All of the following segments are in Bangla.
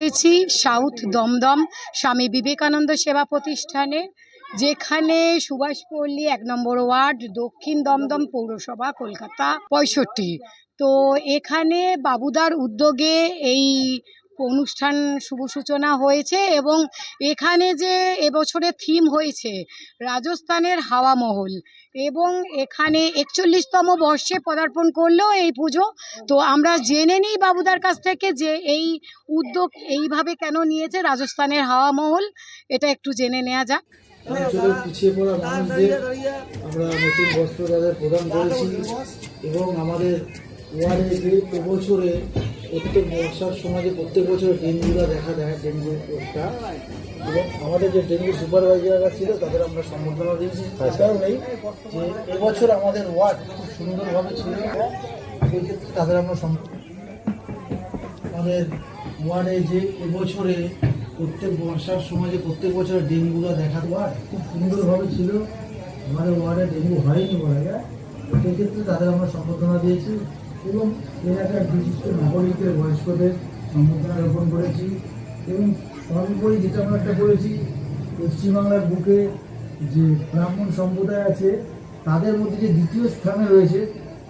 এসেছি সাউথ দমদম স্বামী বিবেকানন্দ সেবা প্রতিষ্ঠানে, যেখানে সুভাষপল্লী এক নম্বর ওয়ার্ড, দক্ষিণ দমদম পৌরসভা, কলকাতা পঁয়ষট্টি। তো এখানে বাবুদার উদ্যোগে এই অনুষ্ঠান শুভ সূচনা হয়েছে এবং এখানে যে এবছরের থিম হয়েছে, রাজস্থানের হাওয়া মহল এবং এখানে একচল্লিশতম বর্ষে পদার্পণ করল এই পুজো। তো আমরা জেনে নিই বাবুদার কাছ থেকে যে এই উদ্যোগ এইভাবে কেন নিয়েছে রাজস্থানের হাওয়া মহল। এটা একটু জেনে নেওয়া যাক। অঞ্চলের পিছিয়ে পড়া মানুষদের আমরা নতুন বস্ত্র তাদের প্রদান করেছি এবং আমাদের ওয়ার্ডে এবছরে প্রত্যেক বর্ষার সময় যে প্রত্যেক বছর ডেঙ্গুরা দেখা দেয় ডেঙ্গু রোগটা এবং আমাদের যে ডেঙ্গু সুপারভাইজাররা ছিল তাদের আমরা সম্বর্ধনা দিয়েছি। তার কারণেই যে এবছর আমাদের ওয়ার্ড খুব সুন্দরভাবে ছিল। সেই ক্ষেত্রে তাদের আমরা আমাদের ওয়ার্ডে যে এবছরে প্রত্যেক বর্ষার সময় যে প্রত্যেক বছর ডেঙ্গুরা দেখা ওয়ার্ড খুব সুন্দরভাবে ছিল। আমাদের ওয়ার্ডে ডেঙ্গু হয়নি বলা যায়। সেক্ষেত্রে তাদের আমরা সম্বর্ধনা দিয়েছি। এবং এলাকার বিশিষ্ট নাগরিকদের বয়স্কদের সম্বর্ধনা রোপণ করেছি এবং সর্বোপরি যেটা আমরা একটা করেছি, পশ্চিমবাংলার বুকে যে ব্রাহ্মণ সম্প্রদায় আছে, তাদের মধ্যে যে দ্বিতীয় স্থানে রয়েছে,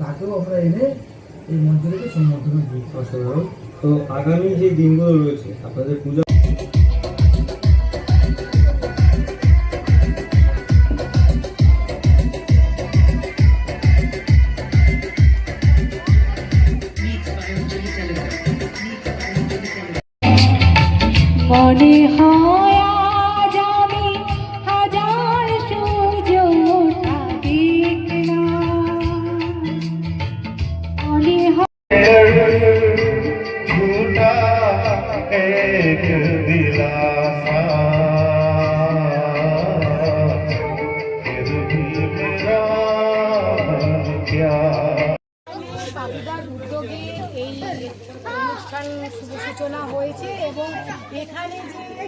তাকেও আমরা এনে এই মঞ্চ থেকে সম্বর্ধনা দিয়েছি অসাধারণ। তো আগামী যে দিনগুলো রয়েছে, আপনাদের পূজা উদ্যোগে এই অনুষ্ঠান শুভ সূচনা হয়েছে এবং এখানে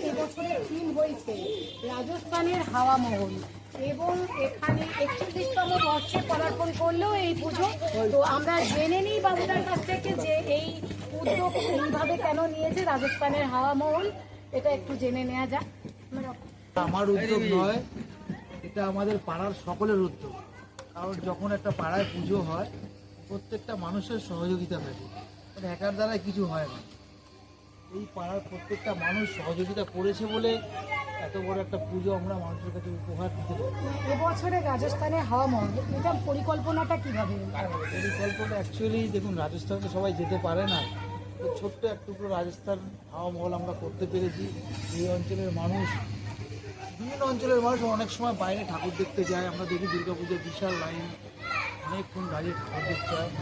যে হয়েছে, রাজস্থানের হাওয়া মহল। এবং এখানে একচল্লিশতম বর্ষে পদার্পণ করল এই পুজো। তো আমরা জেনে নিই বাবুদার কাছ থেকে যে এই উদ্যোগ এইভাবে কেন নিয়েছে রাজস্থানের হাওয়া মহল। এটা একটু জেনে নেওয়া যাক। আমার উদ্যোগ নয় এটা আমাদের পাড়ার সকলের উদ্যোগ। কারণ যখন একটা পাড়ায় পুজো হয় প্রত্যেকটা মানুষের সহযোগিতা থাকে। মানে একার দ্বারা কিছু হয় না। এই পাড়ার প্রত্যেকটা মানুষ সহযোগিতা করেছে বলে এত বড় একটা পুজো আমরা মানুষের কাছে উপহার দিতে পারি। এবছরে রাজস্থানে হাওয়া মহল এটা পরিকল্পনাটা কীভাবে? পরিকল্পনা অ্যাকচুয়ালি দেখুন রাজস্থানে তো সবাই যেতে পারে না। ছোট্ট এক টুকরো রাজস্থান হাওয়া মহল আমরা করতে পেরেছি। এই অঞ্চলের মানুষ বিভিন্ন অঞ্চলের মানুষ অনেক সময় বাইরে ঠাকুর দেখতে যায়। আমরা দেখি দুর্গাপুজোর বিশাল লাইন অনেকক্ষণ দাঁড়িয়ে ঠাকুর দেখতে হয়।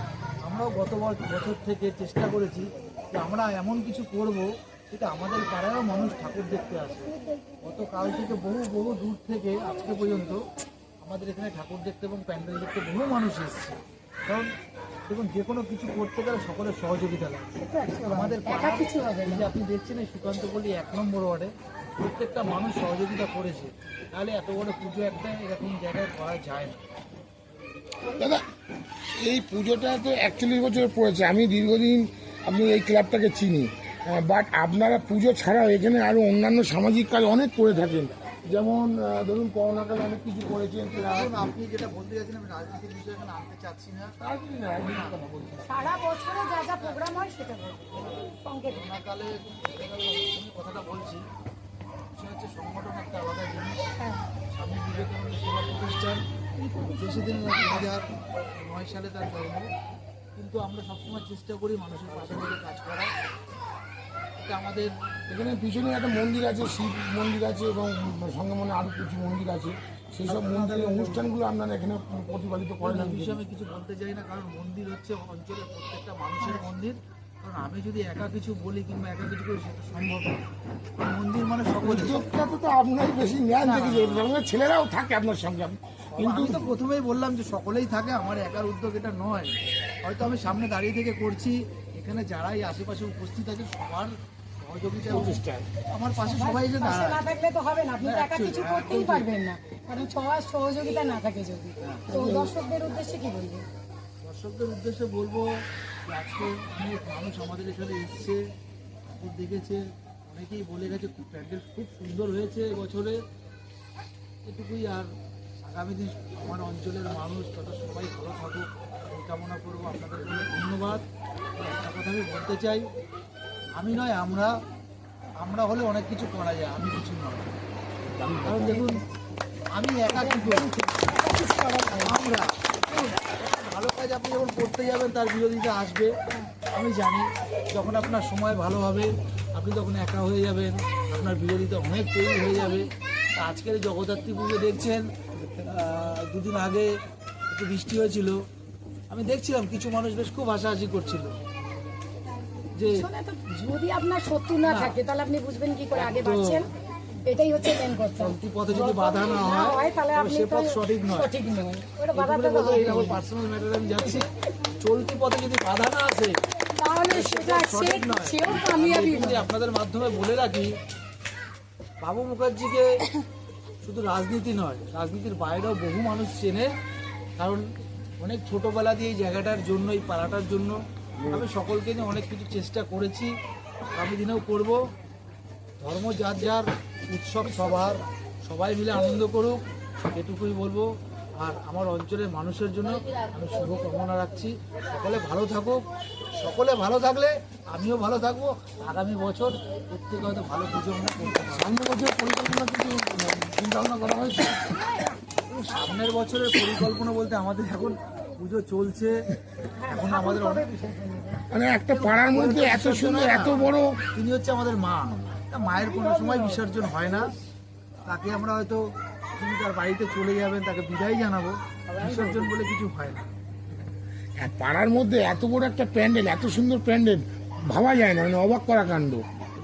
আমরাও গত বছর থেকে চেষ্টা করেছি যে আমরা এমন কিছু করব যেটা আমাদের পাড়ায়ও মানুষ ঠাকুর দেখতে আসে। গতকাল থেকে বহু বহু দূর থেকে আজকে পর্যন্ত আমাদের এখানে ঠাকুর দেখতে এবং প্যান্ডেল দেখতে বহু মানুষ এসেছে। কারণ দেখুন যে কোনো কিছু করতে গেলে সকলের সহযোগিতা লাগে। আমাদের কিছু হবে আপনি দেখছেন এই সুকান্ত পল্লী এক নম্বর ওয়ার্ডে। প্রত্যেকটা মানুষ সহযোগিতা করেছে। তাহলে এত বড় পুজো একটা এরকম জায়গায় করা যায় না। দাদা এই পুজোটা তো একচল্লিশ বছর পড়েছে আমি দীর্ঘদিন আপনি এই ক্লাবটাকে চিনি। বাট আপনারা পুজো ছাড়াও এখানে আরও অন্যান্য সামাজিক কাজ অনেক করে থাকেন। যেমন ধরুন করোনাকালে অনেক কিছু করেছেন আপনি যেটা বলতে চাচ্ছেন আমি রাজনীতির বিষয়ে এখানে আনতে চাচ্ছি না। সারা বছরে যা যা প্রোগ্রাম হয় সেটা করোনাকালে কথাটা বলছি। বিষয় হচ্ছে সংগঠন একটা আলাদা জিনিস। হ্যাঁ। স্বামী বিবেকানন্দ সেবা প্রতিষ্ঠান। বেশি দিন দু হাজার নয় সালে তার জন্ম। কিন্তু আমরা সবসময় চেষ্টা করি মানুষের পাশে থেকে কাজ করা এটা আমাদের এখানে পিছনে একটা মন্দির আছে শিব মন্দির আছে এবং সঙ্গে মনে আরও কিছু মন্দির আছে। সেই সব মন্দিরের অনুষ্ঠানগুলো আপনারা এখানে প্রতিপালিত করেন বিষয়ে আমি কিছু বলতে চাই না কারণ মন্দির হচ্ছে অঞ্চলের প্রত্যেকটা মানুষের মন্দির। কারণ আমি যদি একা কিছু বলি কিংবা একা কিছু করি সেটা সম্ভব না। মন্দির মানে সকলে উদ্যোগটা তো আপনারই বেশি ন্যায় দেখেছি। সঙ্গে ছেলেরাও থাকে আপনার সঙ্গে। কিন্তু আমি তো প্রথমেই বললাম যে সকলেই থাকে আমার একার উদ্যোগ এটা নয়। হয়তো আমি সামনে দাঁড়িয়ে থেকে করছি এখানে যারাই আশেপাশে উপস্থিত আছে সবার সহযোগিতা প্রচেষ্টায় আমার পাশে সবাই দাঁড়ায়। না থাকলে তো হবে না আপনি একা কিছু হ্যাঁ, করতেই পারবেন না। কারণ সবার সহযোগিতা না থাকে যদি। তো দর্শকদের উদ্দেশ্যে কি বলবেন দর্শকদের উদ্দেশ্যে বলব আজকে অনেক মানুষ আমাদের এখানে এসছে, ঠাকুর দেখেছে, অনেকেই বলে গেছে প্যান্ডেল খুব সুন্দর হয়েছে এবছরে এটুকুই আর আগামী দিন আমার অঞ্চলের মানুষ তথা সবাই ভালো থাকুক এই কামনা করব আপনাদের জন্য। ধন্যবাদ। একটা কথা আমি বলতে চাই, আমি নয়, আমরা আমরা হলে অনেক কিছু করা যায়, আমি কিছু নয়। কারণ দেখুন, আমি একা কি আমরা। ভালো কাজ আপনি যখন করতে যাবেন তার বিরোধিতা আসবে। আমি জানি যখন আপনার সময় ভালো হবে আপনি তখন একা হয়ে যাবেন আপনার বিরোধিতা অনেক তৈরি হয়ে যাবে। আজকের জগদ্ধাত্রী পুজো দেখছেন দুদিন আগে একটু বৃষ্টি হয়েছিল। আমি দেখছিলাম কিছু মানুষ বেশ খুব হাসাহাসি করছিল। যে যদি আপনার শত্রু না না। থাকে তাহলে আপনি বুঝবেন কি করে আগে বাড়ছেন এটাই হচ্ছে মেন কথা। চলতি পথে যদি বাধা না হয় তাহলে আপনি সে তো পথ সঠিক নয়। সঠিক নয়। ওটা বাধা তো এই আমার পার্সোনাল ম্যাটারে আমি যাচ্ছি। চলতি পথে যদি বাধা না আসে তাহলে সেটা সঠিক নয়। সেও কামিয়াবি আপনাদের মাধ্যমে বলে রাখি বাবু মুখার্জিকে শুধু রাজনীতি নয় রাজনীতির বাইরেও বহু মানুষ চেনে। কারণ অনেক ছোটবেলা দিয়ে এই জায়গাটার জন্য এই পাড়াটার জন্য আমি সকলকে নিয়ে অনেক কিছু চেষ্টা করেছি। আমি দিনেও করব। ধর্ম যার যার উৎসব সবার। সবাই মিলে আনন্দ করুক এটুকুই বলব। আর আমার অঞ্চলের মানুষের জন্য আমি শুভ কামনা রাখছি। সকলে ভালো থাকুক। সকলে ভালো থাকলে আমিও ভালো থাকব। আগামী বছর থেকে হয়তো ভালো পুজো আমরা করতে পারব। বছর পরিকল্পনা কিছু চিন্তা ভাবনা করা হয়েছে? সামনের বছরের পরিকল্পনা বলতে আমাদের এখন পুজো চলছে। এখন আমাদের অনেক মানে একটা পাড়ার মধ্যে এত সুন্দর এত বড় তিনি হচ্ছে আমাদের মা। মায়ের কোনো সময় বিসর্জন হয় না। তাকে আমরা হয়তো তিনি তার বাড়িতে চলে যাবেন তাকে বিদায় জানাব। বিসর্জন বলে কিছু হয় না। এক পাড়ার মধ্যে এত বড় একটা প্যান্ডেল এত সুন্দর প্যান্ডেল ভাবা যায় না মানে অবাক করা কাণ্ড।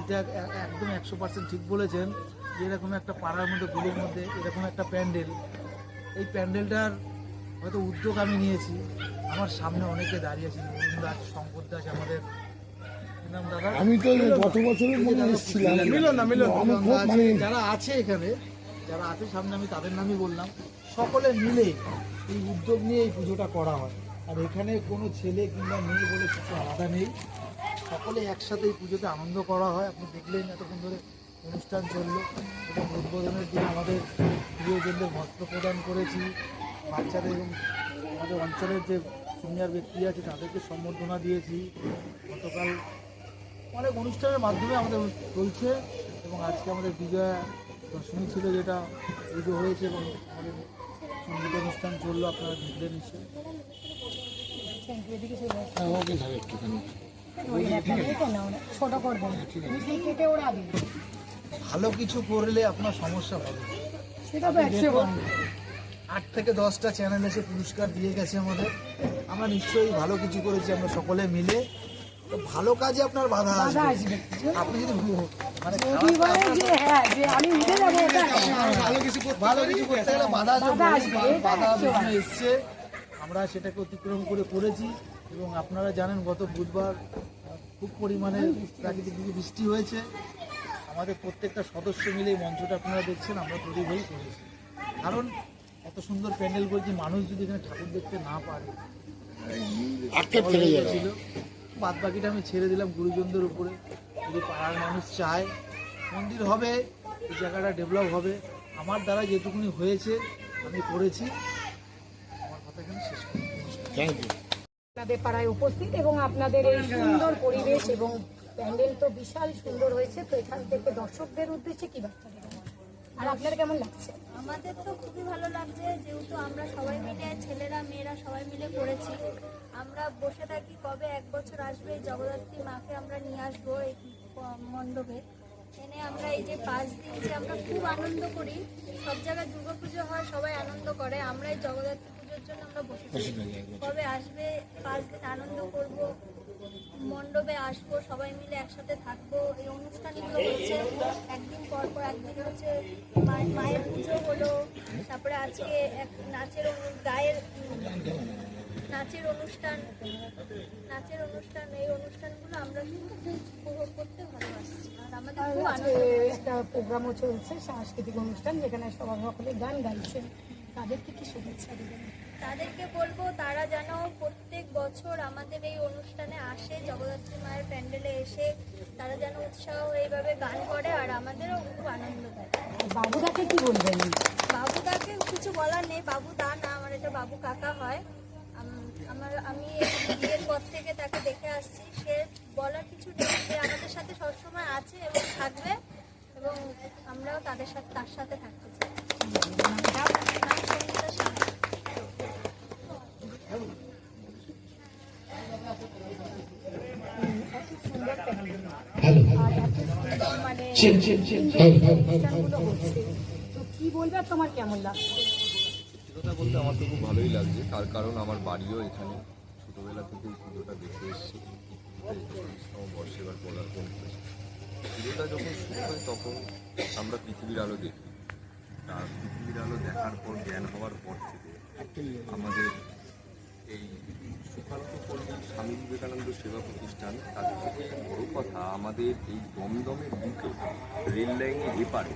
এটা একদম একশো পার্সেন্ট ঠিক বলেছেন যে এরকম একটা পাড়ার মধ্যে গুলির মধ্যে এরকম একটা প্যান্ডেল। এই প্যান্ডেলটার হয়তো উদ্যোগ আমি নিয়েছি। আমার সামনে অনেকে দাঁড়িয়ে আছেন অরুণ দাস শঙ্কর দাস আমাদের আমি তো গত বছরের মধ্যে এসেছিলাম। মিলন না মিলন আমি খুব মানে যারা আছে এখানে যারা আছে সামনে আমি তাদের নামই বললাম সকলে মিলে এই উদ্যোগ নিয়ে এই পুজোটা করা হয়। আর এখানে কোনো ছেলে কিংবা মেয়ে বলে কিছু আলাদা নেই। সকলে একসাথে এই পুজোতে আনন্দ করা হয়। আপনি দেখলেন এতক্ষণ ধরে অনুষ্ঠান চলল এবং উদ্বোধনের দিন আমাদের প্রিয়জনদের বস্ত্র প্রদান করেছি। বাচ্চাদের এবং আমাদের অঞ্চলের যে সিনিয়র ব্যক্তি আছে তাদেরকে সম্বর্ধনা দিয়েছি। গতকাল অনেক অনুষ্ঠানের মাধ্যমে আমাদের চলছে এবং আজকে আমাদের বিজয়া দশমী ছিল যেটা পুজো হয়েছে এবং আমাদের সংগীত অনুষ্ঠান চলল আপনারা দেখলেন নিশ্চয়ই। হ্যাঁ, ওড়াবে ভালো কিছু করলে আপনার সমস্যা হবে। আট থেকে দশটা চ্যানেল এসে পুরস্কার দিয়ে গেছে আমাদের। আমরা নিশ্চয়ই ভালো কিছু করেছি আমরা সকলে মিলে। তো ভালো কাজে আপনার বাধা আসবে। আপনি যদি মানে হ্যাঁ যে আমি উঠে যাব ওটা না। ভালো কিছু করতে ভালো কিছু করতে গেলে বাধা আসবে বাধা এসছে। আমরা সেটাকে অতিক্রম করে করেছি এবং আপনারা জানেন গত বুধবার খুব পরিমাণে প্রাকৃতিক দিকে বৃষ্টি হয়েছে। আমাদের প্রত্যেকটা সদস্য মিলে এই মঞ্চটা আপনারা দেখছেন আমরা তৈরি হয়েই করেছি। কারণ এত সুন্দর প্যান্ডেল করছি মানুষ যদি এখানে ঠাকুর দেখতে না পারে ছিল? বাদ বাকিটা আমি ছেড়ে দিলাম গুরুজনদের উপরে। যদি পাড়ার মানুষ চায় মন্দির হবে এই জায়গাটা ডেভেলপ হবে। আমার দ্বারা যেটুকুনি হয়েছে আমি করেছি। আমার কথা এখানে শেষ করি থ্যাংক ইউ আপনাদের পাড়ায় উপস্থিত এবং আপনাদের এই সুন্দর পরিবেশ এবং প্যান্ডেল তো বিশাল সুন্দর হয়েছে তো এখান থেকে দর্শকদের উদ্দেশ্যে কি বার্তা আর আপনার কেমন লাগছে? আমাদের তো খুবই ভালো লাগছে যেহেতু আমরা সবাই মিলে সবাই মিলে করেছি। আমরা বসে থাকি কবে এক বছর আসবে এই জগদ্ধাত্রী মাকে আমরা নিয়ে আসব এই মণ্ডপে। এনে আমরা এই যে পাঁচ দিন যে আমরা খুব আনন্দ করি সব জায়গায় দুর্গাপুজো হয় সবাই আনন্দ করে আমরা এই জগদ্ধাত্রী পুজোর জন্য আমরা বসে থাকি। কবে আসবে পাঁচ দিন আনন্দ করব মণ্ডপে আসব সবাই মিলে একসাথে থাকব এই অনুষ্ঠানগুলো হচ্ছে একদিন পর পর একদিন হচ্ছে পুজো তারপরে আজকে এক নাচের গায়ের নাচের অনুষ্ঠান নাচের অনুষ্ঠান এই অনুষ্ঠানগুলো আমরা কিন্তু উপভোগ করতে ভালোবাসি। আর আমাদের খুব আনন্দ একটা প্রোগ্রামও চলছে সাংস্কৃতিক অনুষ্ঠান যেখানে সবার সকলে গান গাইছেন। তাদেরকে কি শুভেচ্ছা দেবেন? তাদেরকে বলব তারা যেন প্রত্যেক বছর আমাদের এই অনুষ্ঠানে আসে জগদ্ধাত্রী মায়ের প্যান্ডেলে এসে তারা যেন উৎসাহ এইভাবে গান করে আর আমাদেরও খুব আনন্দ দেয় বাবুদাকে কি বলবেন বাবুদাকে কিছু বলার নেই বাবু দা না আমার এটা বাবু কাকা হয় আমার আমি বিয়ের পর থেকে তাকে দেখে আসছি সে বলার কিছু নেই সে আমাদের সাথে সবসময় আছে এবং থাকবে এবং আমরাও তাদের সাথে তার সাথে থাকতে চাই সঙ্গীতা সাহা। মানে অনুষ্ঠানগুলো হচ্ছে তো কি বলবে তোমার কেমন লাগছে? কথা বলতে আমার তো খুব ভালোই লাগছে। তার কারণ আমার বাড়িও এখানে। ছোটোবেলা থেকেই পুজোটা দেখে এসেছি। বর্ষে এবার পদার্পণ করেছি পুজোটা যখন শুরু হয় তখন আমরা পৃথিবীর আলো দেখি। আর পৃথিবীর আলো দেখার পর জ্ঞান হওয়ার পর থেকে আমাদের এই সুকান্ত পল্লী স্বামী বিবেকানন্দ সেবা প্রতিষ্ঠান তাদের থেকে বড় কথা আমাদের এই দমদমের বুকে রেল লাইনের এপারে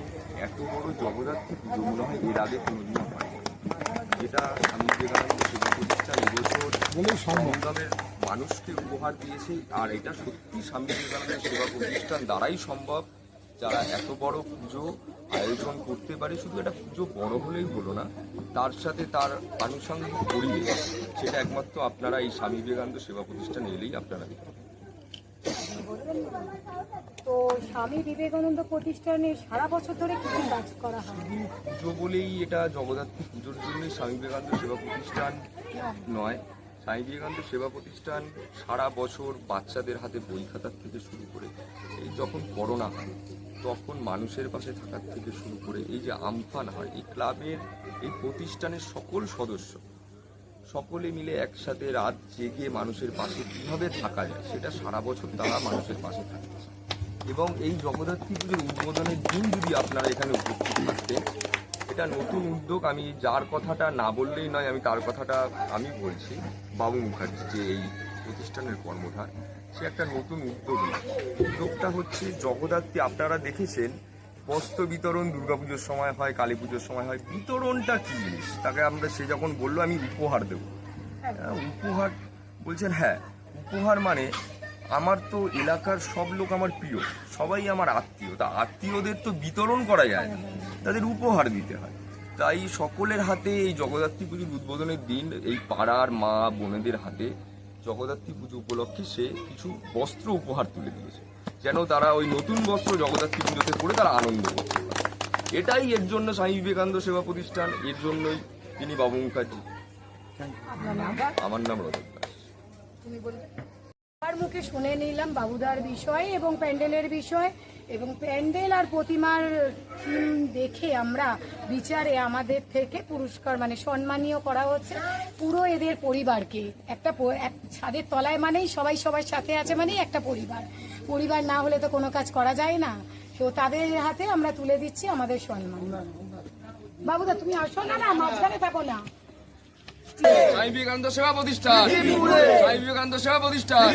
এত বড় জগদ্ধাত্রী পুজো মনে হয় এর আগে কোনোদিনও হয় যেটা স্বামী বিবেকানন্দ সেবা প্রতিষ্ঠান এবছর দমদমের মানুষকে উপহার দিয়েছে আর এটা সত্যি স্বামী বিবেকানন্দ সেবা প্রতিষ্ঠান দ্বারাই সম্ভব। যারা এত বড় পুজো আয়োজন করতে পারে শুধু এটা পুজো বড় হলেই হলো না তার সাথে তার আনুষঙ্গিক পরিবেশ সেটা একমাত্র আপনারা এই স্বামী বিবেকানন্দ সেবা প্রতিষ্ঠান এলেই আপনারা তো স্বামী বিবেকানন্দ প্রতিষ্ঠানে সারা বছর ধরে কি কাজ করা হয়? পুজো বলেই এটা জগদ্ধাত্রী পুজোর জন্যই স্বামী বিবেকানন্দ সেবা প্রতিষ্ঠান নয়। স্বামী বিবেকানন্দ সেবা প্রতিষ্ঠান সারা বছর বাচ্চাদের হাতে বই খাতার থেকে শুরু করে এই যখন করোনা হয় তখন মানুষের পাশে থাকার থেকে শুরু করে এই যে আমফান হয়, এই ক্লাবের এই প্রতিষ্ঠানের সকল সদস্য, সকলে মিলে একসাথে রাত জেগে মানুষের পাশে কীভাবে থাকা যায়, সেটা সারা বছর তারা মানুষের পাশে থাকে। এবং এই জগদ্ধাত্রী পুজোর উদ্বোধনের দিন যদি আপনারা এখানে উপস্থিত থাকতেন, এটা নতুন উদ্যোগ, আমি যার কথাটা না বললেই নয়, আমি তার কথাটা আমি বলছি। বাবু মুখার্জি, যে এই প্রতিষ্ঠানের কর্মধার সে একটা নতুন উদ্যোগ। উদ্যোগটা হচ্ছে জগদ্ধাত্রী আপনারা দেখেছেন বস্ত্র বিতরণ দুর্গাপুজোর সময় হয় কালী পুজোর সময় হয়। বিতরণটা কি জিনিস? তাকে আমরা সে যখন বলল আমি উপহার দেবো। হ্যাঁ, উপহার বলছেন হ্যাঁ উপহার মানে আমার তো এলাকার সব লোক আমার প্রিয় সবাই আমার আত্মীয়। তা আত্মীয়দের তো বিতরণ করা যায় না তাদের উপহার দিতে হয়। তাই সকলের হাতে এই জগদ্ধাত্রী পুজোর উদ্বোধনের দিন এই পাড়ার মা বোনেদের হাতে জগদ্ধাত্রী পুজো উপলক্ষে সে কিছু বস্ত্র উপহার তুলে দিয়েছে। যেন তারা ওই নতুন বস্ত্র জগদ্ধাত্রী পুজোতে পরে তারা আনন্দ করতে পারে। এটাই এর জন্য স্বামী বিবেকানন্দ সেবা প্রতিষ্ঠান এর জন্যই তিনি বাবু মুখার্জি। আমার নাম রতন দাস। আমার মুখে শুনে নিলাম বাবুদার বিষয় এবং প্যান্ডেলের বিষয় এবং প্যান্ডেল আর প্রতিমার থিম দেখে আমরা বিচারে আমাদের থেকে পুরস্কার মানে সম্মানীয় করা হচ্ছে পুরো এদের পরিবারকে। একটা এক ছাদের তলায় মানেই সবাই সবার সাথে আছে মানেই একটা পরিবার। পরিবার না হলে তো কোনো কাজ করা যায় না। তো তাদের হাতে আমরা তুলে দিচ্ছি আমাদের সম্মান। বাবুদা, তুমি আসো না না, মাঝখানে থাকো না। স্বামী বিবেকানন্দ সেবা প্রতিষ্ঠান। স্বামী বিবেকানন্দ সেবা প্রতিষ্ঠান।